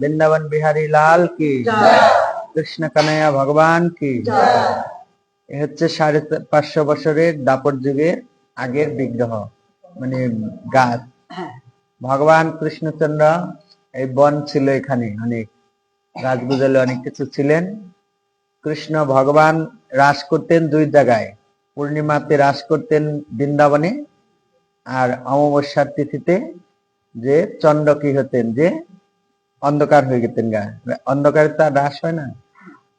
বৃন্দাবন বিহারী লাল কি? কৃষ্ণ কানাইয়া ভগবান কি? এ হচ্ছে সাড়ে পাঁচশো বছরের দাপর যুগের আগের বিগ্রহ মানে গাছ। ভগবান কৃষ্ণচন্দ্র এই বন ছিল এখানে অনেক। গাছ গুজলে অনেক কিছু ছিলেন। কৃষ্ণ ভগবান রাস করতেন দুই জায়গায়। পূর্ণিমাতে রাস করতেন বৃন্দাবনে আর অমাবস্যার তিথিতে যে চন্দ্র কি হতেন যে অন্ধকার হয়ে গেতেন গা। অন্ধকারে তার হ্রাস হয় না।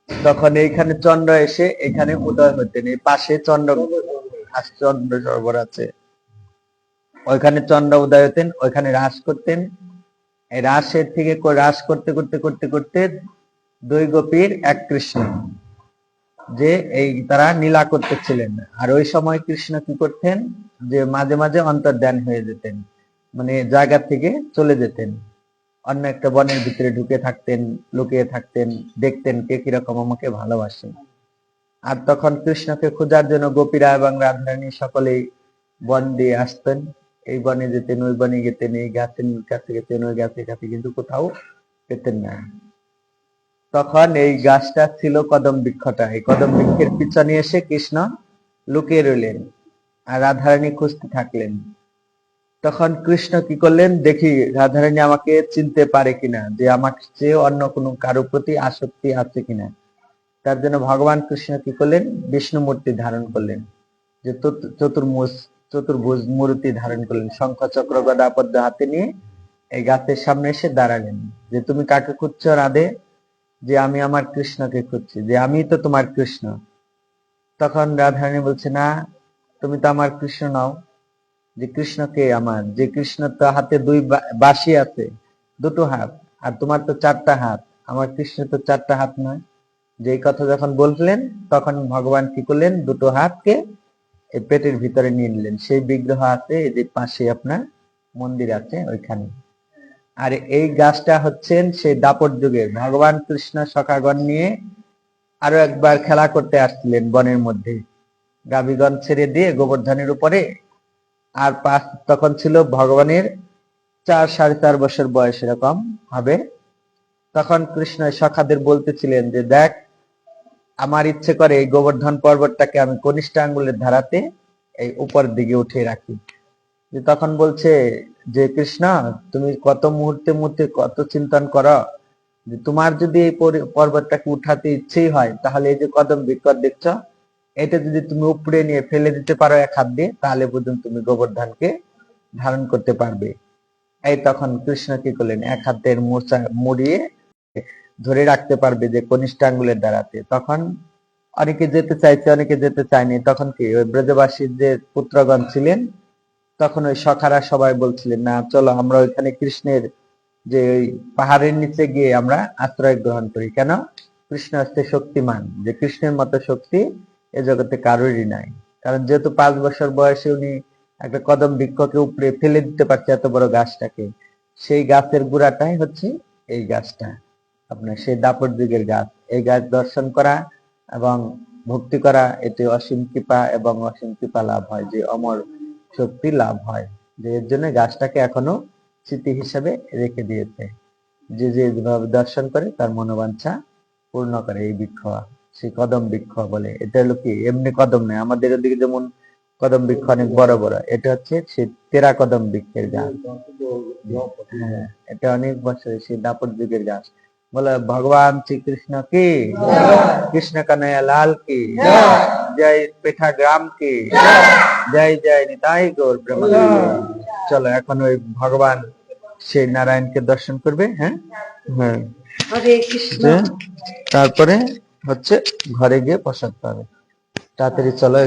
তখন এইখানে চন্দ্র এসে এখানে উদয় হতেন। এই পাশে চন্দ্র চন্দ্র সরোবর আছে। ওইখানে চন্দ্র উদয় হতেন, ওইখানে হ্রাস করতেন। এই রাসের থেকে হ্রাস করতে করতে করতে করতে দুই গোপীর এক কৃষ্ণ, যে এই তারা নীলা করতেছিলেন। আর ওই সময় কৃষ্ণ কি করতেন? যে মাঝে মাঝে অন্তর্ধান হয়ে যেতেন। মানে জায়গা থেকে চলে যেতেন। অন্য একটা বনের ভিতরে ঢুকে থাকতেন, লুকিয়ে থাকতেন, দেখতেন কে কীরকম আমাকে ভালোবাসে। আর তখন কৃষ্ণকে খোঁজার জন্য গোপীরা এবং রাধারানী সকলেই বন দিয়ে আসতেন। এই বনে যেতেন ওই বনে গেতেন এই গাছের কাছে গেতেন ওই গাছের কাছে কিন্তু কোথাও পেতেন না। তখন এই গাছটা ছিল কদম বৃক্ষটা। এই কদম বৃক্ষের পিছনে এসে কৃষ্ণ লুকিয়ে রইলেন। আর রাধারানী খুঁজতে থাকলেন। তখন কৃষ্ণ কি করলেন? দেখি রাধারানী আমাকে চিনতে পারে কিনা, যে আমার চেয়ে অন্য কোনো কারও প্রতি আসক্তি আছে কিনা। তার জন্য ভগবান কৃষ্ণ কি করলেন? বিষ্ণু মূর্তি ধারণ করলেন, যে চতু- চতুর্মুজ চতুর্ভুজ মূর্তি ধারণ করলেন। শঙ্খ, চক্র, গদা, পদ্ম হাতে নিয়ে এই গাছের সামনে এসে দাঁড়ালেন, যে তুমি কাকে খুঁজছো রাধে? যে আমি আমার কৃষ্ণকে খুঁজছি, যে আমি তো তোমার কৃষ্ণ। তখন রাধারানী বলছে, না, তুমি তো আমার কৃষ্ণ নাও। যে কৃষ্ণকে আমার, যে কৃষ্ণ তো হাতে দুই বা- বাঁশি আছে, দুটো হাত, আর তোমার তো চারটা হাত। আমার কৃষ্ণ তো চারটা হাত নয়। যে কথা যখন বললেন, তখন ভগবান কি করলেন? দুটো হাতকে এই পেটের ভিতরে নিয়ে নিলেন। সেই বিগ্রহ আছে, এই যে পাশে আপনার মন্দির আছে ওইখানে। আর এই গাছটা হচ্ছেন সেই দাপট যুগের। ভগবান কৃষ্ণ সখাগণ নিয়ে আরও একবার খেলা করতে আসছিলেন বনের মধ্যে। গাভীগণ ছেড়ে দিয়ে গোবর্ধনের উপরে আর পাঁচ তখন ছিল ভগবানের চার সাড়ে চার বছর বয়স এরকম হবে। তখন কৃষ্ণ সখাদের বলতেছিলেন যে, দেখ, আমার ইচ্ছে করে এই গোবর্ধন পর্বতটাকে আমি কনিষ্ঠ আঙ্গুলের ধারাতে এই উপর দিকে উঠিয়ে রাখি। যে তখন বলছে যে, কৃষ্ণ, তুমি কত মুহূর্তে মুহূর্তে কত চিন্তন করো যে, তোমার যদি এই পর্বতটাকে উঠাতে ইচ্ছেই হয়, তাহলে এই যে কদম বিকট দেখছ এটা যদি তুমি উপড়ে নিয়ে ফেলে দিতে পারো এক হাত দিয়ে, তাহলে বুঝুন তুমি গোবর্ধনকে ধারণ করতে পারবে। এই তখন কৃষ্ণ কি করলেন? এক হাতের মোচা মুড়িয়ে ধরে রাখতে পারবে যে কনিষ্ঠ আঙ্গুলের দ্বারাতে। তখন অনেকে যেতে চাইছে, অনেকে যেতে চায়নি। তখন কি ওই ব্রজবাসীর যে পুত্রগণ ছিলেন, তখন ওই সখারা সবাই বলছিলেন, না, চলো আমরা ওইখানে কৃষ্ণের যে ওই পাহাড়ের নিচে গিয়ে আমরা আশ্রয় গ্রহণ করি। কেন? কৃষ্ণ হচ্ছে শক্তিমান। যে কৃষ্ণের মতো শক্তি এ জগতে কারোরই নাই। কারণ যেহেতু পাঁচ বছর বয়সে উনি একটা কদম বৃক্ষকে উপরে ফেলে দিতে পারছে এত বড় গাছটাকে, সেই গাছের গুড়াটাই হচ্ছে এই গাছটা, আপনার সেই দাপট যুগের গাছ। এই গাছ দর্শন করা এবং ভক্তি করা, এতে অসীম কৃপা এবং অসীম কৃপা লাভ হয়, যে অমর শক্তি লাভ হয়, যে এর জন্য গাছটাকে এখনও স্মৃতি হিসাবে রেখে দিয়েছে। যে যেভাবে দর্শন করে, তার মনোবাঞ্ছা পূর্ণ করে এই বৃক্ষ। সেই কদম বৃক্ষ বলে। এটা হলো কি? এমনি কদম নয়। আমাদের ওদিকে যেমন কদম বৃক্ষ অনেক বড় বড় এটা হচ্ছে সেই তেরা কদম বৃক্ষের গাছ। হ্যাঁ, এটা অনেক বছর সেই দাপর যুগের গাছ। বলে ভগবান শ্রীকৃষ্ণ কি? কৃষ্ণ কানাইয়া লাল কি? জয় পেঠা গ্রাম কি? জয় জয় নিতাই গৌর প্রেমানন্দ চলো এখন ওই ভগবান সেই নারায়ণকে দর্শন করবে হ্যাঁ? হ্যাঁ। হরে কৃষ্ণ। যে তারপরে হচ্ছে ঘরে গিয়ে প্রসাদ পাবে। তাড়াতাড়ি চলো